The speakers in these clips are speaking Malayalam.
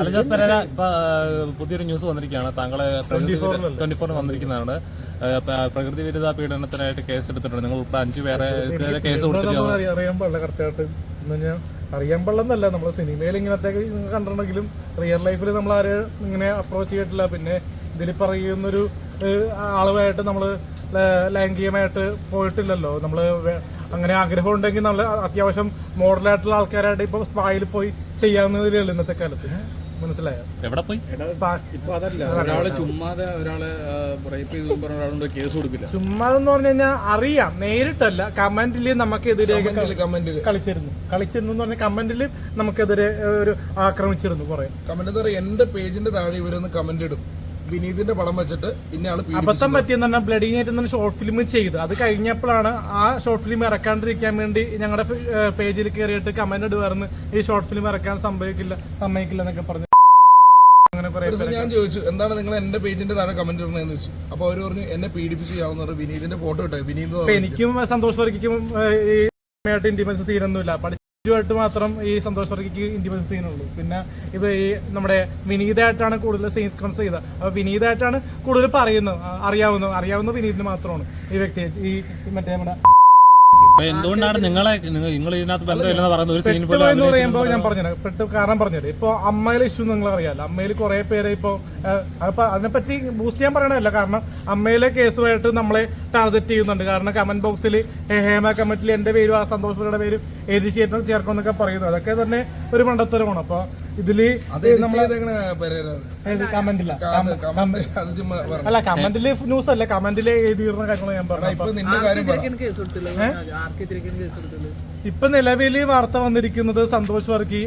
അല്ല ജോസ് പെരേര ഇപ്പൊ പുതിയൊരു ന്യൂസ് വന്നിരിക്കുകയാണ്. താങ്കളെ ട്വന്റി ഫോറിന് വന്നിരിക്കുന്നതാണ്. പ്രകൃതി വിരുദ്ധ പീഡനത്തിനായിട്ട് കേസ് എടുത്തിട്ടുണ്ട് നിങ്ങൾ ഉൾപ്പെടെ അഞ്ചു പേരെ കേസ് കൊടുത്തിട്ടുണ്ട് അറിയാൻ പാടില്ല കറക്റ്റായിട്ട് അറിയാൻ പാടില്ലെന്നല്ല. നമ്മൾ സിനിമയിൽ ഇങ്ങനത്തെ കണ്ടിട്ടുണ്ടെങ്കിലും റിയൽ ലൈഫിൽ നമ്മൾ ആരെ ഇങ്ങനെ അപ്രോച്ച് ചെയ്തിട്ടില്ല. പിന്നെ ഇതിൽ പറയുന്നൊരു ആളുമായിട്ട് നമ്മൾ ലൈംഗികമായിട്ട് പോയിട്ടില്ലല്ലോ. നമ്മൾ അങ്ങനെ ആഗ്രഹം ഉണ്ടെങ്കിൽ നമ്മൾ അത്യാവശ്യം മോഡലായിട്ടുള്ള ആൾക്കാരായിട്ട് ഇപ്പൊ സ്പായിൽ പോയി ചെയ്യാവുന്നതിലേ ഇന്നത്തെ കാലത്ത്? മനസ്സിലായോ? എവിടെ പോയി? ഇപ്പൊ അതല്ല ഒരാളെ ചുമ്മാതെ ഒരാളെ റേപ്പ് ചെയ്തു ഒരാളുണ്ട് കേസ് കൊടുക്കില്ല. ചുമ്മാ എന്ന് പറഞ്ഞു കഴിഞ്ഞാൽ അറിയാം നേരിട്ടല്ല. കമന്റിൽ നമുക്കെതിരെ കളിച്ചിരുന്നു കളിച്ചിരുന്നു. എന്ന് പറഞ്ഞാൽ കമന്റിൽ നമുക്കെതിരെ ഒരു ആക്രമിച്ചിരുന്നു കുറെ. കമന്റ് എന്താ പറയാ എന്റെ പേജിന്റെ താഴെ ഇവരൊന്ന് കമന്റ് ഇടും. വിനീതിന്റെ പടം വെച്ചിട്ട്. അബദ്ധം പറ്റിയെന്ന് പറഞ്ഞാൽ ബ്ലഡി നൈറ്റ് ഷോർട്ട് ഫിലിം ചെയ്ത്. അത് കഴിഞ്ഞപ്പോഴാണ് ആ ഷോർട്ട് ഫിലിം ഇറക്കാണ്ടിരിക്കാൻ വേണ്ടി ഞങ്ങളുടെ പേജിൽ കയറിയിട്ട് കമന്റ് ഇടുവായിരുന്നു. ഈ ഷോർട്ട് ഫിലിം ഇറക്കാൻ സംഭവിക്കില്ല സമ്മതിക്കില്ല എന്നൊക്കെ പറഞ്ഞു. ഞാൻ ചോദിച്ചു എന്താണ് നിങ്ങൾ എന്റെ പേജിന്റെ താഴെ കമന്റ് ഇടണെന്ന് ചോദിച്ചു. അപ്പൊ അവർ പറഞ്ഞു എന്നെ പീഡിപ്പിച്ച് ചെയ്യാവുന്ന വിനീതിന്റെ ഫോട്ടോ ഇട്ടേ വിനീത്. എനിക്കും സന്തോഷ് വർക്കിക്കും ഈ ഇന്റിമൻസ് സീനൊന്നുമില്ല പഠിച്ചുമായിട്ട് മാത്രം ഈ സന്തോഷ് വർക്കിക്ക് ഇൻഡിപെൻഡൻസ് സീനുള്ളൂ പിന്നെ ഇപ്പൊ ഈ നമ്മുടെ വിനീതായിട്ടാണ് കൂടുതൽ സീൻസ് കൺസ് ചെയ്തത്. അപ്പൊ വിനീതായിട്ടാണ് കൂടുതൽ പറയുന്നത് അറിയാവുന്ന അറിയാവുന്ന വിനീതിന് മാത്രമാണ് ഈ വ്യക്തി. ഈ മറ്റേ നമ്മുടെ എന്തുകൊണ്ടാണ് നിങ്ങളെ നിങ്ങൾ ഇതിനകത്ത് ബന്ധമില്ലെന്ന് പറയുന്നത് ഒരു സീൻ പോലും എന്ന് പറയുമ്പോൾ ഞാൻ പറഞ്ഞത് പെട്ട് കാരണം പറഞ്ഞത്. ഇപ്പൊ അമ്മയിലെ ഇഷ്യൂ നിങ്ങൾ അറിയാലോ അമ്മയിൽ കുറെ പേര് ഇപ്പൊ അപ്പൊ അതിനെപ്പറ്റി ബൂസ്റ്റ് ചെയ്യാൻ പറയണല്ലോ കാരണം അമ്മയിലെ കേസുമായിട്ട് നമ്മളെ ടാർഗറ്റ് ചെയ്യുന്നുണ്ട്. കാരണം കമന്റ് ബോക്സിൽ ഹേമ കമന്റിൽ എന്റെ പേരും ആ സന്തോഷത്തിന്റെ പേരും എഴുതി ചേർക്കും എന്നൊക്കെ പറയുന്നു. അതൊക്കെ തന്നെ ഒരു മണ്ടത്തരമാണ്. അപ്പൊ ഇതിൽ. കമന്റില്ല. അല്ല കമന്റിൽ ന്യൂസ് അല്ല കമന്റിൽ എഴുതിയിരുന്ന കാര്യങ്ങൾ ഞാൻ പറഞ്ഞു ഇപ്പൊ നിന്റെ കാര്യം പറ. കേസ് കൊടുത്തില്ല ആർക്കെതിരെയൊക്കെയാണ് കേസ് കൊടുത്തില്ല ഇപ്പൊ നിലവിൽ വാർത്ത വന്നിരിക്കുന്നത് സന്തോഷ് വർക്കി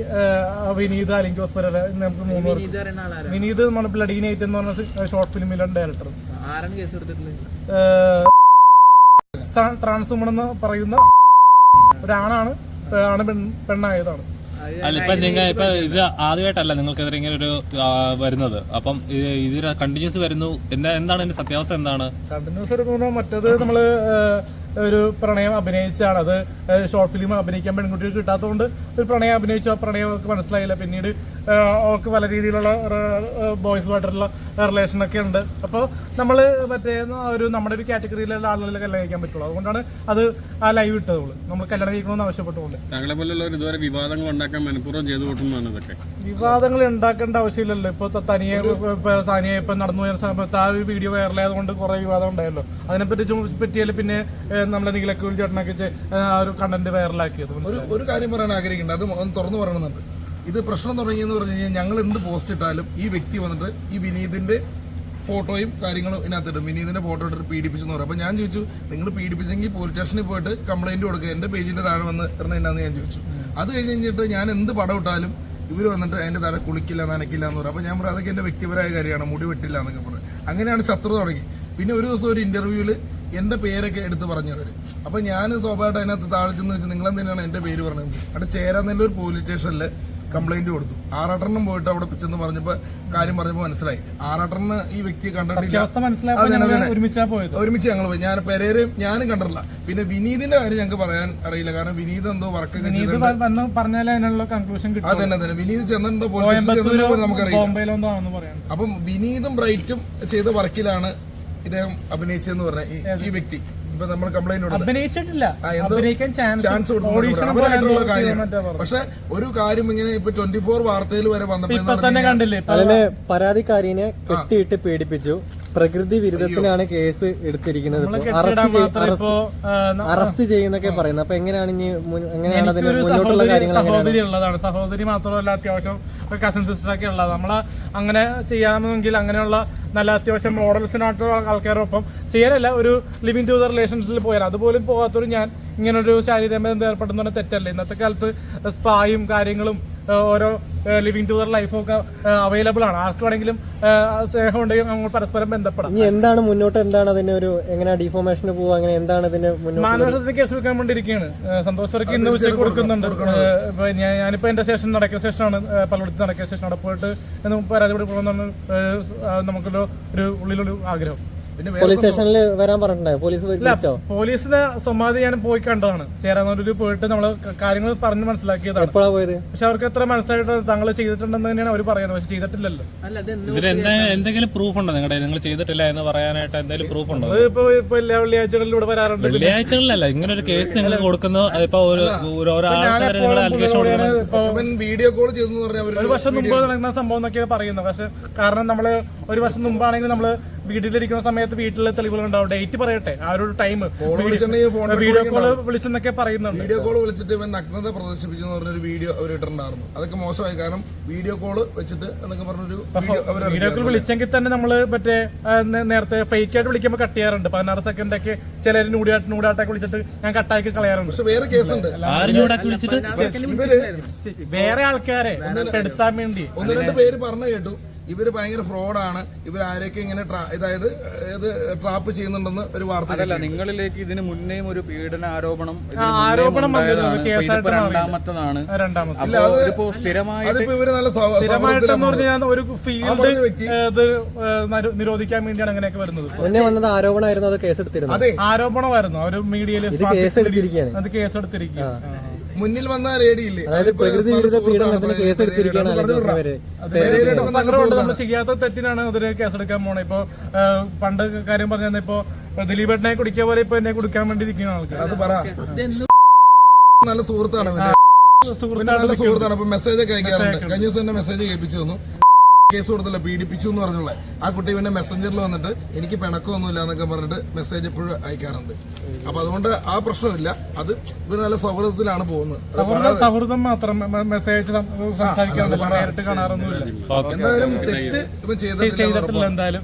വിനീത അല്ലെങ്കിൽ നമുക്ക് മൂന്ന് വിനീത് നമ്മുടെ ബ്ലഡി നൈറ്റ് എന്ന് പറഞ്ഞ ഷോർട്ട് ഫിലിമിലെ ഡയറക്ടർ ആരാണ് കേസ് കൊടുത്തിട്ടുള്ളത്? ട്രാൻസ് എന്ന് പറയുന്ന ഒരാണാണ് ആണ് പെണ്ണായതാണ്. അല്ല ഇപ്പൊ നിങ്ങൾ ഇപ്പൊ ഇത് ആദ്യമായിട്ടല്ല നിങ്ങൾക്കെതിരെ ഇങ്ങനെ ഒരു വരുന്നത്. അപ്പം ഇത് കണ്ടിന്യൂസ് വരുന്നു. എന്താ എന്താണ് സത്യാവസ്ഥ എന്താണ്? കണ്ടിന്യൂസ് എടുക്കുമ്പോ മറ്റേത് നമ്മൾ ഒരു പ്രണയം അഭിനയിച്ചാണ്. അത് ഷോർട്ട് ഫിലിം അഭിനയിക്കാൻ പെൺകുട്ടികൾ കിട്ടാത്തതുകൊണ്ട് ഒരു പ്രണയം അഭിനയിച്ചു. ആ പ്രണയം അവർക്ക് മനസ്സിലായില്ല. പിന്നീട് അവർക്ക് പല രീതിയിലുള്ള ബോയ്സുമായിട്ടുള്ള റിലേഷൻ ഒക്കെ ഉണ്ട്. അപ്പോൾ നമ്മൾ മറ്റേ ഒരു നമ്മുടെ ഒരു കാറ്റഗറിയിലുള്ള ആളുകളെ കല്യാണം കഴിക്കാൻ പറ്റുള്ളൂ. അതുകൊണ്ടാണ് അത് ആ ലൈവ് ഇട്ടതുള്ളൂ. നമ്മൾ കല്യാണം കഴിക്കണമെന്ന് ആവശ്യപ്പെട്ടുകൊണ്ട്. താങ്കളെ പോലുള്ളവർ ഇതുവരെ വിവാദങ്ങൾ ഉണ്ടാക്കാൻ മനഃപൂർവം ചെയ്തു കൂട്ടുന്നതാണ് ഇതൊക്കെ. വിവാദങ്ങൾ ഉണ്ടാക്കേണ്ട ആവശ്യമില്ലല്ലോ. ഇപ്പൊ തനിയെ സാനിയ ഇപ്പൊ നടന്നു പോയ സമയത്ത് ആ ഒരു വീഡിയോ വൈറലായത് കൊണ്ട് കുറെ വിവാദം ഉണ്ടായല്ലോ. അതിനെപ്പറ്റി പറ്റിയാൽ പിന്നെ നമ്മളെ നിഖിലക്കൂൽ ചേട്ടനൊക്കെ ഒരു കണ്ടന്റ് വൈറലാക്കിയത് ഒരു കാര്യം പറയാൻ ആഗ്രഹിക്കുന്നുണ്ട്. അത് തുറന്നു പറയണമെന്നുണ്ട്. ഇത് പ്രശ്നം തുടങ്ങിയെന്ന് പറഞ്ഞു കഴിഞ്ഞാൽ ഞങ്ങൾ എന്ത് പോസ്റ്റ് ഇട്ടാലും ഈ വ്യക്തി വന്നിട്ട് ഈ വിനീതിന്റെ ഫോട്ടോയും കാര്യങ്ങളും ഇതിനകത്തിട്ട് വിനീതിന്റെ ഫോട്ടോ ഇട്ടിട്ട് പീഡിപ്പിച്ചെന്ന് പറയും. അപ്പൊ ഞാൻ ചോദിച്ചു നിങ്ങൾ പീഡിപ്പിച്ചെങ്കിൽ പോലീസ് സ്റ്റേഷനിൽ പോയിട്ട് കംപ്ലൈന്റ് കൊടുക്കുക എന്റെ പേജിന്റെ താഴെ വന്ന് ഇറങ്ങുന്ന എന്നാന്ന് ഞാൻ ചോദിച്ചു. അത് കഴിഞ്ഞ് കഴിഞ്ഞിട്ട് ഞാൻ എന്ത് പടം ഇട്ടാലും ഇവർ വന്നിട്ട് അതിന്റെ താഴെ കുളിക്കില്ല നനക്കില്ല എന്ന് പറയും. അപ്പൊ ഞാൻ പറയാം അതൊക്കെ എന്റെ വ്യക്തിപരമായ കാര്യമാണ്. മുടി വെട്ടില്ല എന്നൊക്കെ പറഞ്ഞു അങ്ങനെയാണ് ശത്രു തുടങ്ങി. പിന്നെ ഒരു ദിവസം ഒരു ഇന്റർവ്യൂവിൽ എന്റെ പേരൊക്കെ എടുത്ത് പറഞ്ഞു അവർ അപ്പൊ ഞാൻ സ്വാഭാവികമായിട്ട് അതിനകത്ത് താഴെ ചെന്ന് വെച്ച് നിങ്ങൾ എന്തിനാണ് എന്റെ പേര് പറഞ്ഞത്? അവിടെ ചേരാനെല്ലൂർ പോലീസ് സ്റ്റേഷനിൽ കംപ്ലൈന്റ് കൊടുത്തു. ആറാട്ടെണ്ണം പോയിട്ട് അവിടെ ചെന്ന് പറഞ്ഞപ്പോ കാര്യം പറഞ്ഞപ്പോ മനസ്സിലായി. ആറാട്ടെണ്ണ ഈ വ്യക്തിയെ കണ്ടിട്ടില്ല. ഒരുമിച്ചാ ഞങ്ങൾ പോയി. ഞാൻ പെരേരയും ഞാനും കണ്ടിട്ടില്ല. പിന്നെ വിനീതിന്റെ കാര്യം ഞങ്ങൾക്ക് പറയാൻ അറിയില്ല. കാരണം വിനീത് എന്തോ വർക്ക് അതന്നെ തന്നെ വിനീത് പോലീസ് നമുക്കറിയാം അപ്പം വിനീതും ബ്രൈറ്റും ചെയ്ത വർക്കിലാണ് ഇദ്ദേഹം അഭിനയിച്ചെന്ന് പറഞ്ഞ ഈ- വ്യക്തി. ഇപ്പൊ നമ്മൾ കംപ്ലൈന്റ് അഭിനയിച്ചിട്ടില്ല. അഭിനയിക്കാൻ ചാൻസ് പക്ഷെ ഒരു കാര്യം ഇങ്ങനെ ഇപ്പൊ ട്വന്റി ഫോർ വാർത്തയിൽ വരെ വന്നപ്പോ ഇപ്പൊ തന്നെ കണ്ടില്ലേ? അതിന് പരാതിക്കാരിനെ കെട്ടിയിട്ട് പീഡിപ്പിച്ചു പ്രകൃതി വിരുദ്ധത്തിനാണ് കേസ് എടുത്തിരിക്കുന്നത്. അറസ്റ്റ് ചെയ്യുന്നൊക്കെ പറയുന്നത്. അപ്പൊ എങ്ങനെയാണ് ഇനി എങ്ങനെയാണ് അതിന് മുന്നോട്ടുള്ള സഹോദരി കാര്യങ്ങൾ സഹോദരി ഉള്ളതാണ്. സഹോദരി മാത്രമല്ല അത്യാവശ്യം കസിൻ സിസ്റ്റർ ഒക്കെ ഉള്ളത് നമ്മളെ അങ്ങനെ ചെയ്യാമെങ്കിൽ അങ്ങനെയുള്ള നല്ല അത്യാവശ്യം മോഡൽസിനായിട്ടുള്ള ആൾക്കാരോടൊപ്പം ചെയ്യാനല്ല ഒരു ലിവിങ് ടു ദ റിലേഷൻഷിപ്പിൽ പോയാൽ. അതുപോലും പോകാത്തൊരു ഞാൻ ഇങ്ങനൊരു ശാരീരബന്ധം ഏർപ്പെടുന്ന തെറ്റല്ല. ഇന്നത്തെ കാലത്ത് സ്പായും കാര്യങ്ങളും ഓരോ ലിവിങ് ടു ദർ ലൈഫും ഒക്കെ അവൈലബിൾ ആണ്. ആർക്കും വേണമെങ്കിലും ആ, സ്നേഹം ഉണ്ടെങ്കിൽ നമ്മൾ പരസ്പരം ബന്ധപ്പെടാം. ഇനി എന്താണ് മുന്നോട്ട്? എന്താണ് അതിന് ഒരു എങ്ങനെ ഡിഫോർമേഷൻ പോവുക? അങ്ങനെ എന്താണ് ഇതിന് മുന്നോട്ട് മാനവശത്തിന് കേസ് വെക്കാൻ വേണ്ടിയിരിക്കുകയാണ്. സന്തോഷ് വർക്ക് ഇന്ന് ഉച്ചയ്ക്ക് കൊടുക്കുന്നുണ്ട്. ഇപ്പൊ ഞാൻ ഞാനിപ്പോ എന്റെ സ്റ്റേഷൻ നടക്കുന്ന സ്റ്റേഷനാണ് പലയിടത്ത് നടക്കുന്ന സ്റ്റേഷൻ അവിടെ പോയിട്ട് പരാതിപ്പെട്ട് പോകണമെന്നാണ് നമുക്കൊരു ഒരു ഉള്ളിലൊരു ആഗ്രഹം. പോലീസ് സ്റ്റേഷനിൽ വരാൻ പറഞ്ഞിട്ടുണ്ടായോ? പോലീസ് പോലീസിന്റെ സ്വമാതി ഞാൻ പോയി കണ്ടതാണ്. ചേരാനൂരിൽ പോയിട്ട് നമ്മൾ കാര്യങ്ങൾ പറഞ്ഞ് മനസ്സിലാക്കിയതാണ്. പോയത്? പക്ഷെ അവർക്ക് എത്ര മനസ്സിലായിട്ട് താങ്കൾ ചെയ്തിട്ടുണ്ടെന്ന് തന്നെയാണ് അവർ പറയുന്നത്. പക്ഷെ ചെയ്തിട്ടില്ലല്ലോ. എന്തെങ്കിലും പ്രൂഫ് ഉണ്ടോ നിങ്ങളുടെ നിങ്ങൾ ചെയ്തിട്ടില്ല എന്ന് പറയാനായിട്ട് എന്തെങ്കിലും പ്രൂഫ് ഉണ്ടോ? ഇപ്പൊ ഇപ്പൊ എല്ലാ വെള്ളിയാഴ്ചകളിൽ ഇവിടെ വരാറുണ്ട്. വെള്ളിയാഴ്ചകളിലല്ല ഇങ്ങനെ ഒരു കേസ് നിങ്ങൾ കൊടുക്കുന്ന ഇപ്പൊ വീഡിയോ കോൾ ചെയ്തെന്ന് പറഞ്ഞാൽ ഒരു വർഷം മുമ്പ് നടക്കുന്ന സംഭവം എന്നൊക്കെയാണ് പറയുന്നത്. പക്ഷെ കാരണം നമ്മൾ ഒരു വർഷം മുമ്പാണെങ്കിൽ നമ്മൾ വീട്ടിലിരിക്കുന്ന സമയത്ത് വീട്ടിലെ തെളിവുകൾ ഉണ്ടാവും ഡേറ്റ് പറയട്ടെ. ആ ഒരു ടൈം വീഡിയോ കോൾ വിളിച്ചെന്നൊക്കെ പറയുന്നുണ്ട്. വീഡിയോ കോൾ വിളിച്ചിട്ട് ഇവൻ നഗ്നത പ്രദർശിപ്പിച്ചു എന്ന് പറഞ്ഞൊരു വീഡിയോ അവർ ഇട്ടിട്ടുണ്ടായിരുന്നു. അതൊക്കെ മോശമായി. കാരണം വീഡിയോ കോൾ വെച്ചിട്ട് എന്നൊക്കെ പറഞ്ഞൊരു വീഡിയോ അവർ വീഡിയോ കോൾ വിളിച്ചെങ്കിൽ തന്നെ നമ്മൾ മറ്റേ നേരത്തെ ഫേക്ക് ആയിട്ട് വിളിക്കുമ്പോൾ കട്ട് ചെയ്യാറുണ്ട്. പതിനാറ് സെക്കൻഡ് ഒക്കെ ചിലർ നൂടിയാട്ട് നൂടാട്ടൊക്കെ വിളിച്ചിട്ട് ഞാൻ കട്ടാക്കി കളയാറുണ്ട്. പക്ഷെ വേറെ കേസുണ്ട് ആരും ഇവിടെ വിളിച്ചിട്ട്? വേറെ ആൾക്കാരെ പെടുത്താൻ വേണ്ടി. ഒന്ന് രണ്ട് പേര് പറഞ്ഞു കേട്ടു. ഇവർ ഭയങ്കര ഫ്രോഡാണ് ഇവർ ആരെയൊക്കെ ഇങ്ങനെ ഇതായത് ഇത് ട്രാപ്പ് ചെയ്യുന്നുണ്ടെന്ന് ഒരു വാർത്ത അല്ല നിങ്ങളിലേക്ക് ഇതിന് മുന്നേയും ഒരു പീഡന ആരോപണം ആരോപണം. രണ്ടാമത്തതാണ്. അതിപ്പോ ഇവർ നല്ല നിരോധിക്കാൻ വേണ്ടിയാണ് അങ്ങനെയൊക്കെ വരുന്നത്. മുന്നേ വന്നത് ആരോപണമായിരുന്നു അത് കേസ് എടുത്തിരുന്നു? അതെ. ആരോപണമായിരുന്നു. അവർ മീഡിയയിൽ കേസെടുത്തിരിക്കുകയാണ് കേസ് എടുത്തിരിക്കുകയാണ്. അത് കേസെടുത്തിരിക്കുകയാണ് മുന്നിൽ വന്ന ലേഡി ഇല്ലേ? അതായത് പ്രകൃതി വിരുദ്ധ പീഡനത്തിന് കേസെടുത്തിരിക്കുകയാണ്. ചെയ്യാത്ത തെറ്റിനാണ് അതിന് കേസെടുക്കാൻ പോണേ. ഇപ്പൊ പണ്ട് കാര്യം പറഞ്ഞ ഇപ്പൊ ദിലീപേട്ടനെ കുടിക്കുക പോലെ ഇപ്പൊ എന്നെ കുടിക്കാൻ വേണ്ടി ഇരിക്കുന്ന ആൾക്കാർ അത് പറ. നല്ല സുഹൃത്താണ് സുഹൃത്താണ് അപ്പൊ മെസ്സേജ് ഒക്കെ അയക്കാറുണ്ട്. കഴിഞ്ഞ ദിവസം തന്നെ മെസ്സേജ് കേൾപ്പിച്ചു തന്നു. കേസ് കൊടുത്തില്ല പീഡിപ്പിച്ചു എന്ന് പറഞ്ഞുള്ള. ആ കുട്ടി ഇവന്റെ മെസ്സഞ്ചറിൽ വന്നിട്ട് എനിക്ക് പിണക്കമൊന്നുമില്ല എന്നൊക്കെ പറഞ്ഞിട്ട് മെസ്സേജ് എപ്പോഴും അയക്കാറുണ്ട്. അപ്പൊ അതുകൊണ്ട് ആ പ്രശ്നമില്ല. അത് ഇവർ നല്ല സൗഹൃദത്തിലാണ് പോകുന്നത്. സൗഹൃദം മാത്രം മെസ്സേജ് എന്തായാലും തെറ്റ് ഇവൻ ചെയ്തിട്ടില്ല എന്തായാലും.